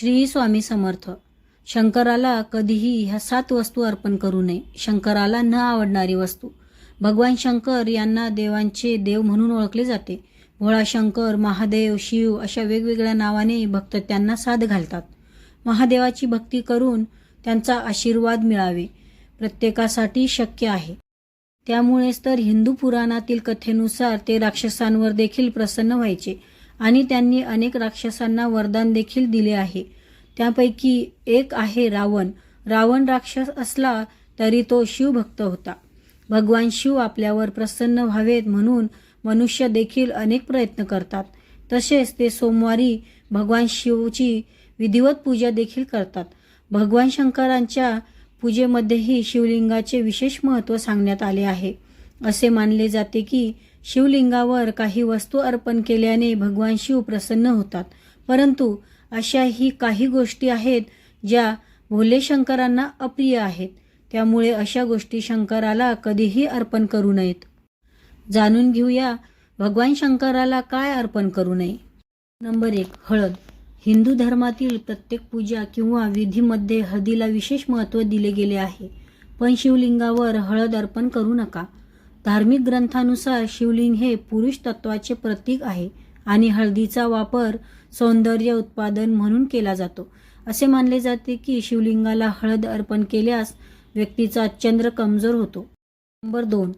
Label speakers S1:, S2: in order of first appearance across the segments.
S1: श्री स्वामी समर्थ. शंकराला कधीही ह्या सात वस्तू अर्पण करू नये. शंकराला न आवडणारी वस्तू. भगवान शंकर यांना देवांचे देव म्हणून ओळखले जाते. भोळा शंकर महादेव शिव अशा वेगवेगळ्या नावाने भक्त त्यांना साथ घालतात. महादेवाची भक्ती करून त्यांचा आशीर्वाद मिळावे. प्रत्येकासाठी शक्य आहे. त्यामुळेच तर हिंदू पुराणातील कथेनुसार ते राक्षसांवर देखील प्रसन्न व्हायचे. आणि त्यांनी अनेक राक्षसांना वरदान देखील दिले आहे. त्यापैकी एक आहे रावण. रावण राक्षस असला तरी तो शिवभक्त होता. भगवान शिव आपल्यावर प्रसन्न व्हावेत म्हणून मनुष्य देखील अनेक प्रयत्न करतात. तसेच ते सोमवारी भगवान शिवची विधिवत पूजा देखील करतात. भगवान शंकरांच्या पूजेमध्येही शिवलिंगाचे विशेष महत्त्व सांगण्यात आले आहे. असे मानले जाते की शिवलिंगावर काही वस्तू अर्पण केल्याने भगवान शिव प्रसन्न होतात. परंतु अशाही काही गोष्टी आहेत ज्या भोले शंकरांना अप्रिय आहेत. त्यामुळे अशा गोष्टी शंकराला कधीही अर्पण करू नयेत. जाणून घेऊया भगवान शंकराला काय अर्पण करू नये. नंबर एक हळद. हिंदू धर्मातील प्रत्येक पूजा किंवा विधीमध्ये हळदीला विशेष महत्त्व दिले गेले आहे. पण शिवलिंगावर हळद अर्पण करू नका. धार्मिक ग्रंथानुसार शिवलिंग हे पुरुष तत्वाचे प्रतीक आहे आणि हळदीचा वापर सौंदर्य उत्पादन म्हणून केला जातो. असे मानले जाते की शिवलिंगाला हळद अर्पण केल्यास व्यक्तीचा चंद्र कमजोर होतो. नंबर दोन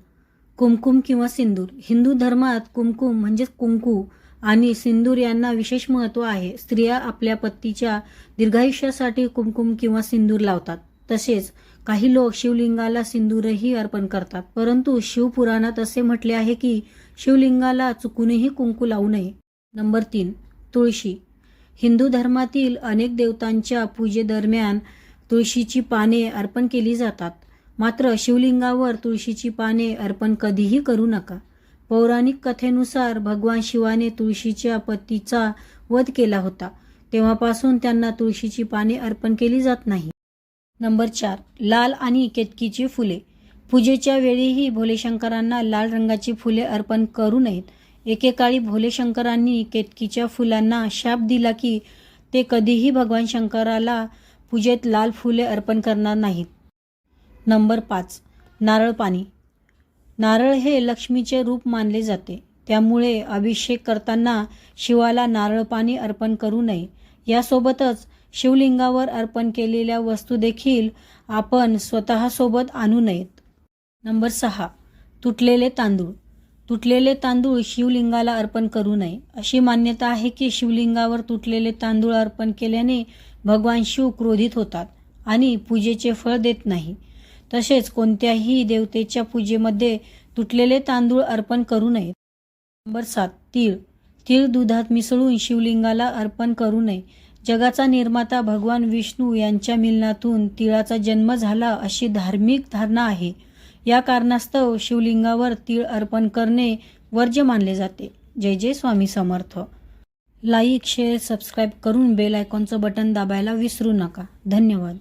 S1: कुमकुम किंवा सिंदूर. हिंदू धर्मात कुमकुम म्हणजेच कुंकू आणि सिंदूर यांना विशेष महत्त्व आहे. स्त्रिया आपल्या पतीच्या दीर्घायुष्यासाठी कुमकुम किंवा सिंदूर लावतात. तसेच काही लोक शिवलिंगाला सिंदूरही अर्पण करतात. परंतु शिवपुराणात असे म्हटले आहे की शिवलिंगाला चुकूनही कुंकू लावू नये. नंबर तीन तुळशी. हिंदू धर्मातील अनेक देवतांच्या पूजेदरम्यान तुळशीची पाने अर्पण केली जातात. मात्र शिवलिंगावर तुळशीची पाने अर्पण कधीही करू नका. पौराणिक कथेनुसार भगवान शिवाने तुळशीच्या पतीचा वध केला होता. तेव्हापासून त्यांना तुळशीची पाने अर्पण केली जात नाही. नंबर चार लाल आणि केतकीची फुले. पूजेच्या वेळीही भोलेशंकरांना लाल रंगाची फुले अर्पण करू नयेत. एकेकाळी भोलेशंकरांनी केतकीच्या फुलांना शाप दिला की ते कधीही भगवान शंकराला पूजेत लाल फुले अर्पण करणार नाहीत. नंबर पाच नारळ पाणी. नारळ हे लक्ष्मीचे रूप मानले जाते. त्यामुळे अभिषेक करताना शिवाला नारळ पाणी अर्पण करू नये. यासोबतच शिवलिंगावर अर्पण केलेल्या वस्तू देखील आपण स्वतःसोबत आणू नयेत. नंबर सहा तुटलेले तांदूळ. तुटलेले तांदूळ शिवलिंगाला अर्पण करू नये. अशी मान्यता आहे की शिवलिंगावर तुटलेले तांदूळ अर्पण केल्याने भगवान शिव क्रोधित होतात आणि पूजेचे फळ देत नाही. तसेच कोणत्याही देवतेच्या पूजेमध्ये तुटलेले तांदूळ अर्पण करू नयेत. नंबर सात तीळ. तीळ दुधात मिसळून शिवलिंगाला अर्पण करू नये. जगाचा निर्माता भगवान विष्णू यांच्या मिलनातून तिळाचा जन्म झाला अशी धार्मिक धारणा आहे. या कारणास्तव शिवलिंगावर तीळ अर्पण करणे वर्ज्य मानले जाते. जय जय Swami Samarth. Like share subscribe करून बेल आयकॉनचं बटन दाबायला विसरू नका. धन्यवाद.